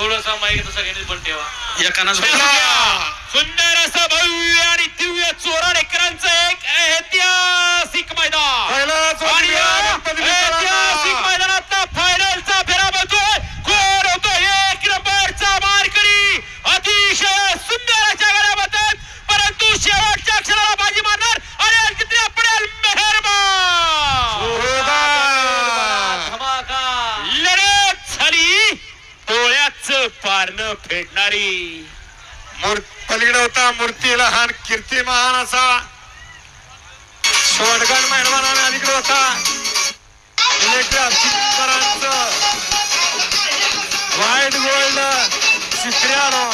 थोडसा माहिती सगळ्यांनी पण ठेवा. एकानं पारण फेडणारी. मूर- पलीकडे होता मूर्ती लहान कीर्तिमान असा. शॉटगन मेहरबान अलीकडे होता. वाईट व्हाईट गोल्ड चित्र्यानो